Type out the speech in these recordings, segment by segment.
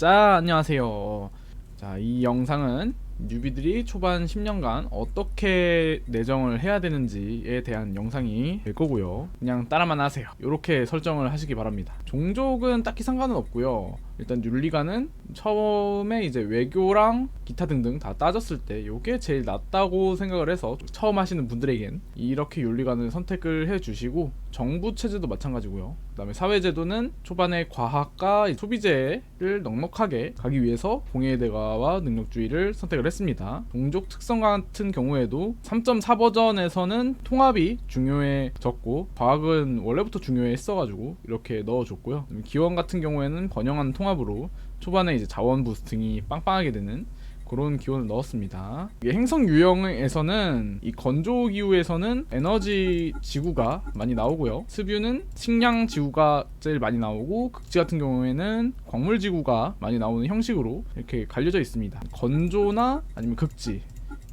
자 안녕하세요. 자 이 영상은 뉴비들이 초반 10년간 어떻게 내정을 해야 되는지에 대한 영상이 될 거고요. 그냥 따라만 하세요. 이렇게 설정을 하시기 바랍니다. 종족은 딱히 상관은 없고요 일단 윤리가는 처음에 이제 외교랑 기타 등등 다 따졌을 때 이게 제일 낫다고 생각을 해서 처음 하시는 분들에겐 이렇게 윤리관을 선택을 해 주시고 정부 체제도 마찬가지고요 그다음에 사회제도는 초반에 과학과 소비재를 넉넉하게 가기 위해서 공예대가와 능력주의를 선택을 했습니다. 종족 특성 같은 경우에도 3.4 버전에서는 통합이 중요해졌고 과학은 원래부터 중요했어가지고 이렇게 넣어줬고요. 기원 같은 경우에는 번영한 통합 으로 초반에 이제 자원 부스팅이 빵빵하게 되는 그런 기원을 넣었습니다. 행성 유형에서는 이 건조 기후에서는 에너지 지구가 많이 나오고요. 스뷰는 식량 지구가 제일 많이 나오고 극지 같은 경우에는 광물 지구가 많이 나오는 형식으로 이렇게 갈려져 있습니다. 건조나 아니면 극지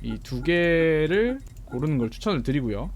이 두 개를 고르는 걸 추천을 드리고요.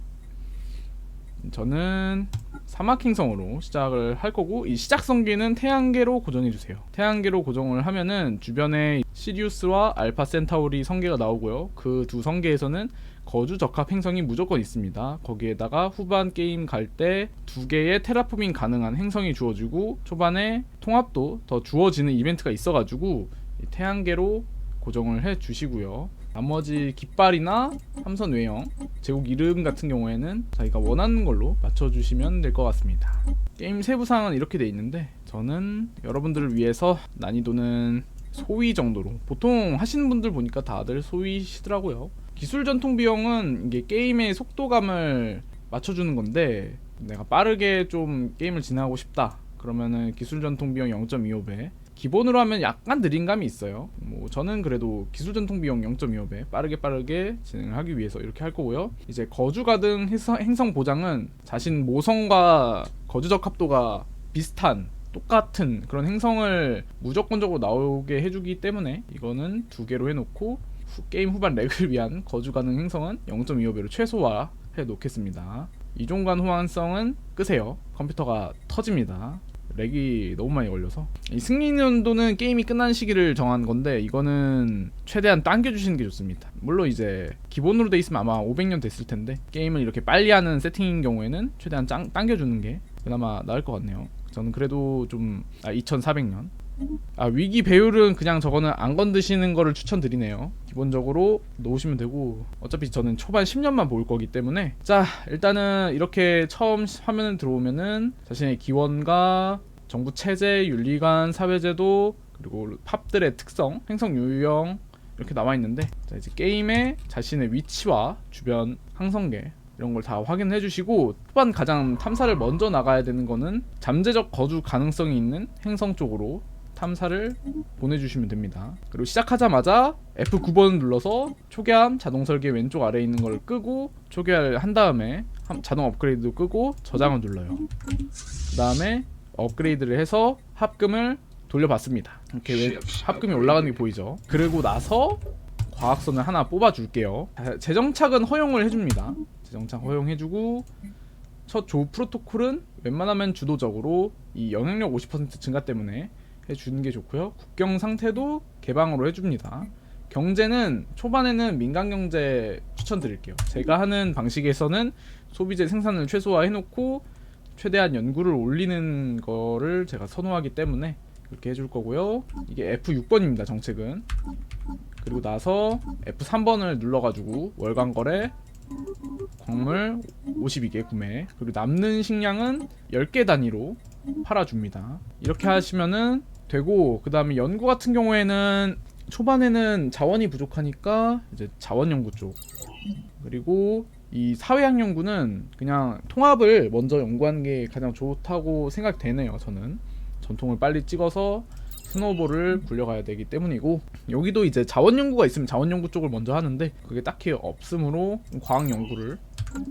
저는 사막행성으로 시작을 할 거고 이 시작 성기는 태양계로 고정해 주세요. 태양계로 고정을 하면은 주변에 시리우스와 알파 센타우리 성계가 나오고요. 그 두 성계에서는 거주 적합 행성이 무조건 있습니다. 거기에다가 후반 게임 갈 때 두 개의 테라포밍 가능한 행성이 주어지고 초반에 통합도 더 주어지는 이벤트가 있어가지고 이 태양계로 고정을 해 주시고요. 나머지 깃발이나 함선 외형, 제국 이름 같은 경우에는 자기가 원하는 걸로 맞춰주시면 될 것 같습니다. 게임 세부사항은 이렇게 돼 있는데 저는 여러분들을 위해서 난이도는 소위 정도로 보통 하시는 분들 보니까 다들 소위시더라고요. 기술 전통 비용은 이게 게임의 속도감을 맞춰주는 건데 내가 빠르게 좀 게임을 진행하고 싶다 그러면은 기술 전통 비용 0.25배 기본으로 하면 약간 느린 감이 있어요. 뭐 저는 그래도 기술 전통 비용 0.25배 빠르게 빠르게 진행을 하기 위해서 이렇게 할 거고요. 이제 거주 가등 행성, 보장은 자신 모성과 거주 적 합도가 비슷한 똑같은 그런 행성을 무조건적으로 나오게 해주기 때문에 이거는 두 개로 해놓고 후- 게임 후반 렉을 위한 거주 가능 행성은 0.25배로 최소화 해 놓겠습니다. 이종간 호환성은 끄세요. 컴퓨터가 터집니다. 렉이 너무 많이 걸려서. 이 승리 연도는 게임이 끝난 시기를 정한 건데 이거는 최대한 당겨주시는 게 좋습니다. 물론 이제 기본으로 돼 있으면 아마 500년 됐을 텐데 게임을 이렇게 빨리 하는 세팅인 경우에는 최대한 짱, 당겨주는 게 그나마 나을 것 같네요. 저는 그래도 좀 아, 2400년 아 위기 배율은 그냥 저거는 안 건드시는 거를 추천드리네요. 기본적으로 놓으시면 되고 어차피 저는 초반 10년만 볼 거기 때문에. 자 일단은 이렇게 처음 화면을 들어오면은 자신의 기원과 정부 체제, 윤리관, 사회제도 그리고 팝들의 특성, 행성 유형 이렇게 나와 있는데 자 이제 게임의 자신의 위치와 주변 항성계 이런 걸 다 확인해 주시고 초반 가장 탐사를 먼저 나가야 되는 거는 잠재적 거주 가능성이 있는 행성 쪽으로 탐사를 보내주시면 됩니다. 그리고 시작하자마자 F9번 눌러서 초기함 자동 설계 왼쪽 아래에 있는 걸 끄고 초기화를 한 다음에 함- 자동 업그레이드도 끄고 저장을 눌러요. 그 다음에 업그레이드를 해서 합금을 돌려받습니다. 이렇게 왜 합금이 올라가는 게 보이죠? 그리고 나서 과학선을 하나 뽑아줄게요. 자, 재정착은 허용을 해줍니다. 재정착 허용해주고 첫 조 프로토콜은 웬만하면 주도적으로 이 영향력 50% 증가 때문에 해주는 게 좋고요. 국경 상태도 개방으로 해줍니다. 경제는 초반에는 민간 경제 추천드릴게요. 제가 하는 방식에서는 소비재 생산을 최소화해놓고 최대한 연구를 올리는 거를 제가 선호하기 때문에 그렇게 해줄 거고요. 이게 F6번입니다. 정책은 그리고 나서 F3번을 눌러가지고 월간 거래 광물 52개 구매 그리고 남는 식량은 10개 단위로 팔아줍니다. 이렇게 하시면은 되고 그 다음에 연구 같은 경우에는 초반에는 자원이 부족하니까 이제 자원 연구 쪽 그리고 이 사회학 연구는 그냥 통합을 먼저 연구하는 게 가장 좋다고 생각되네요. 저는 전통을 빨리 찍어서 스노우볼을 굴려가야 되기 때문이고 여기도 이제 자원 연구가 있으면 자원 연구 쪽을 먼저 하는데 그게 딱히 없으므로 과학 연구를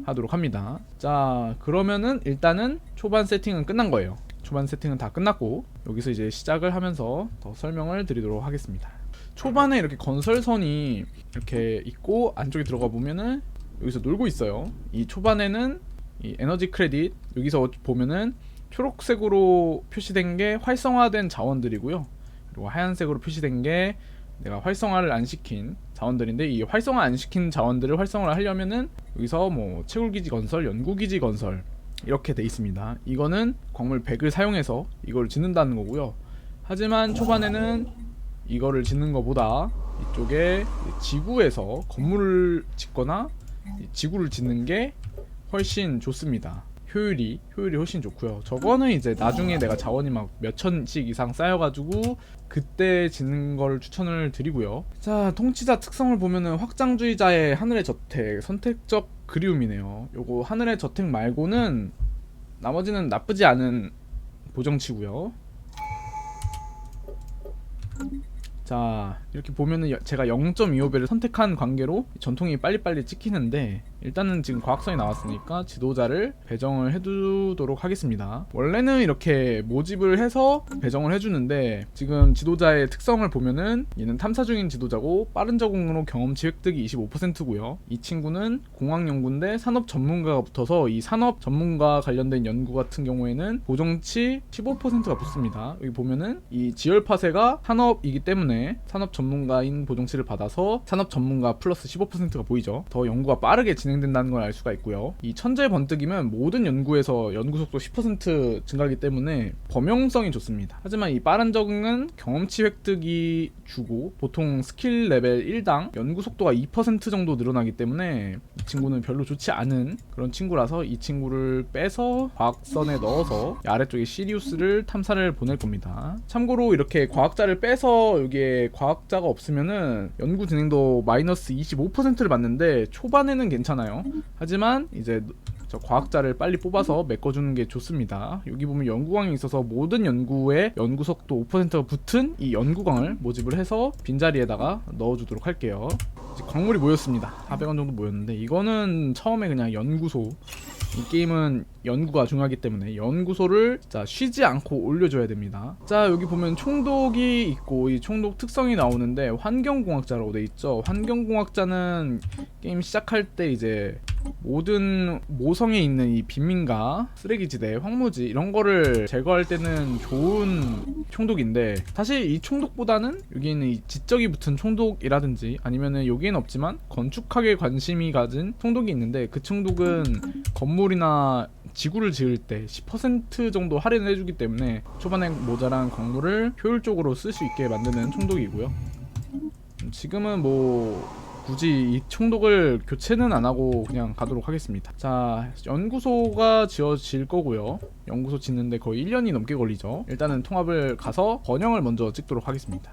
하도록 합니다. 자 그러면은 일단은 초반 세팅은 끝난 거예요. 초반 세팅은 다 끝났고 여기서 이제 시작을 하면서 더 설명을 드리도록 하겠습니다. 초반에 이렇게 건설선이 이렇게 있고 안쪽에 들어가 보면은 여기서 놀고 있어요. 이 초반에는 이 에너지 크레딧 여기서 보면은 초록색으로 표시된 게 활성화된 자원들이고요. 그리고 하얀색으로 표시된 게 내가 활성화를 안 시킨 자원들인데 이 활성화 안 시킨 자원들을 활성화를 하려면은 여기서 뭐 채굴기지 건설, 연구기지 건설 이렇게 돼 있습니다. 이거는 광물 100을 사용해서 이걸 짓는다는 거고요. 하지만 초반에는 이거를 짓는 것보다 이쪽에 지구에서 건물을 짓거나 이 지구를 짓는 게 훨씬 좋습니다. 효율이 효율이 훨씬 좋고요. 저거는 이제 나중에 내가 자원이 막 몇 천씩 이상 쌓여가지고 그때 짓는 걸 추천을 드리고요. 자 통치자 특성을 보면은 확장주의자의 하늘의 저택 선택적 그리움이네요. 요거 하늘의 저택 말고는 나머지는 나쁘지 않은 보정치고요. 자 이렇게 보면은 여- 제가 0.25배를 선택한 관계로 전통이 빨리빨리 찍히는데 일단은 지금 과학성이 나왔으니까 지도자를 배정을 해두도록 하겠습니다. 원래는 이렇게 모집을 해서 배정을 해주는데 지금 지도자의 특성을 보면은 얘는 탐사 중인 지도자고 빠른 적응으로 경험치 획득이 25%고요. 이 친구는 공학연구인데 산업 전문가가 붙어서 이 산업 전문가 관련된 연구 같은 경우에는 보정치 15%가 붙습니다. 여기 보면은 이 지열파세가 산업이기 때문에 산업 전문가인 보정치를 받아서 산업 전문가 플러스 15%가 보이죠. 더 연구가 빠르게 진행 된다는 걸 알 수가 있고요. 이 천재 번뜩이면 모든 연구에서 연구 속도 10% 증가하기 때문에 범용성이 좋습니다. 하지만 이 빠른 적응은 경험치 획득이 주고 보통 스킬 레벨 1당 연구 속도가 2% 정도 늘어나기 때문에 이 친구는 별로 좋지 않은 그런 친구라서 이 친구를 빼서 과학선에 넣어서 이 아래쪽에 시리우스를 탐사를 보낼 겁니다. 참고로 이렇게 과학자를 빼서 여기에 과학자가 없으면은 연구 진행도 마이너스 25%를 받는데 초반에는 괜찮아 요. 하지만 이제 저 과학자를 빨리 뽑아서 메꿔주는 게 좋습니다. 여기 보면 연구광이 있어서 모든 연구에 연구 속도 5%가 붙은 이 연구광을 모집을 해서 빈자리에다가 넣어주도록 할게요. 이제 광물이 모였습니다. 400원 정도 모였는데 이거는 처음에 그냥 연구소 이 게임은 연구가 중요하기 때문에 연구소를 자 쉬지 않고 올려줘야 됩니다. 자 여기 보면 총독이 있고 이 총독 특성이 나오는데 환경공학자라고 돼 있죠. 환경공학자는 게임 시작할 때 이제 모든 모성에 있는 이 빈민가, 쓰레기지대, 황무지 이런 거를 제거할 때는 좋은 총독인데 사실 이 총독보다는 여기 있는 이 지적이 붙은 총독이라든지 아니면은 여기엔 없지만 건축학에 관심이 가진 총독이 있는데 그 총독은 건물이나 지구를 지을 때 10% 정도 할인을 해주기 때문에 초반에 모자란 광물을 효율적으로 쓸 수 있게 만드는 총독이고요. 음, 지금은 뭐 굳이 이 총독을 교체는 안 하고 그냥 가도록 하겠습니다. 자, 연구소가 지어질 거고요. 연구소 짓는데 거의 1년이 넘게 걸리죠. 일단은 통합을 가서 번영을 먼저 찍도록 하겠습니다.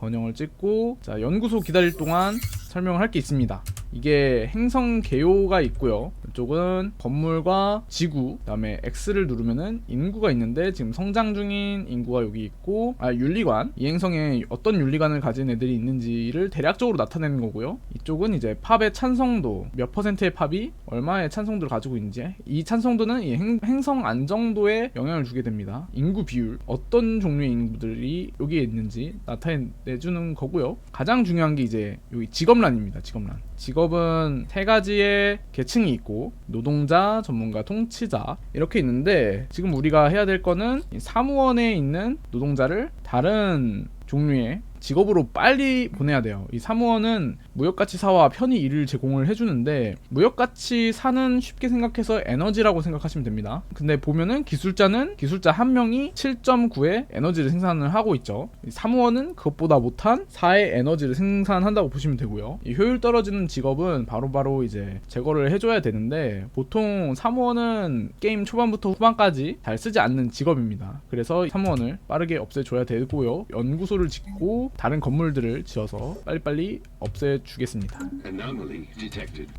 번영을 찍고 자, 연구소 기다릴 동안 설명을 할 게 있습니다. 이게 행성 개요가 있고요. 이쪽은 건물과 지구, 그다음에 X를 누르면은 인구가 있는데 지금 성장 중인 인구가 여기 있고 아 윤리관 이 행성에 어떤 윤리관을 가진 애들이 있는지를 대략적으로 나타내는 거고요. 이쪽은 이제 팝의 찬성도 몇 퍼센트의 팝이 얼마의 찬성도를 가지고 있는지 이 찬성도는 이 행, 행성 안정도에 영향을 주게 됩니다. 인구 비율 어떤 종류의 인구들이 여기에 있는지 나타내주는 거고요. 가장 중요한 게 이제 여기 직업란입니다. 직업란. 직업은 세 가지의 계층이 있고 노동자, 전문가, 통치자 이렇게 있는데 지금 우리가 해야 될 거는 이 사무원에 있는 노동자를 다른 종류의 직업으로 빨리 보내야 돼요. 이 사무원은 무역가치사와 편의 일을 제공을 해주는데 무역가치사는 쉽게 생각해서 에너지라고 생각하시면 됩니다. 근데 보면은 기술자는 기술자 한 명이 7.9의 에너지를 생산을 하고 있죠. 이 사무원은 그것보다 못한 4의 에너지를 생산한다고 보시면 되고요. 이 효율 떨어지는 직업은 바로 바로 이제 제거를 해줘야 되는데 보통 사무원은 게임 초반부터 후반까지 잘 쓰지 않는 직업입니다. 그래서 사무원을 빠르게 없애줘야 되고요. 연구소를 짓고 다른 건물들을 지어서 빨리빨리 없애주겠습니다.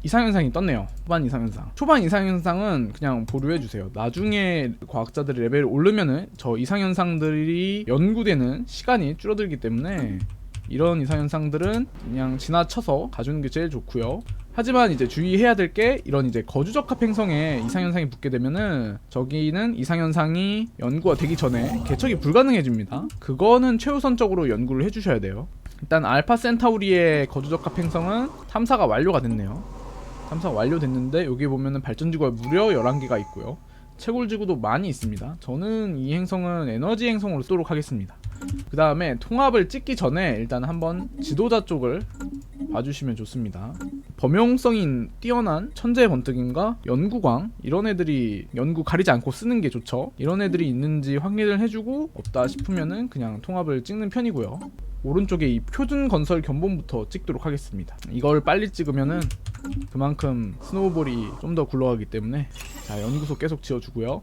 이상현상이 떴네요. 초반 이상현상. 초반 이상현상은 그냥 보류해주세요. 나중에 과학자들이 레벨을 오르면은 저 이상현상들이 연구되는 시간이 줄어들기 때문에 이런 이상현상들은 그냥 지나쳐서 가주는 게 제일 좋고요. 하지만 이제 주의해야 될 게 이런 이제 거주적합 행성에 이상현상이 붙게 되면은 저기는 이상현상이 연구가 되기 전에 개척이 불가능해집니다. 그거는 최우선적으로 연구를 해주셔야 돼요. 일단 알파 센타우리의 거주적합 행성은 탐사가 완료가 됐네요. 탐사가 완료됐는데 여기 보면은 발전지구가 무려 11개가 있고요. 채굴지구도 많이 있습니다. 저는 이 행성은 에너지 행성으로 쓰도록 하겠습니다. 그 다음에 통합을 찍기 전에 일단 한번 지도자 쪽을 봐주시면 좋습니다. 범용성이 뛰어난 천재 번뜩임과 연구광 이런 애들이 연구 가리지 않고 쓰는 게 좋죠. 이런 애들이 있는지 확인을 해주고 없다 싶으면은 그냥 통합을 찍는 편이고요. 오른쪽에 이 표준 건설 견본부터 찍도록 하겠습니다. 이걸 빨리 찍으면은 그만큼 스노우볼이 좀 더 굴러가기 때문에 자 연구소 계속 지어주고요.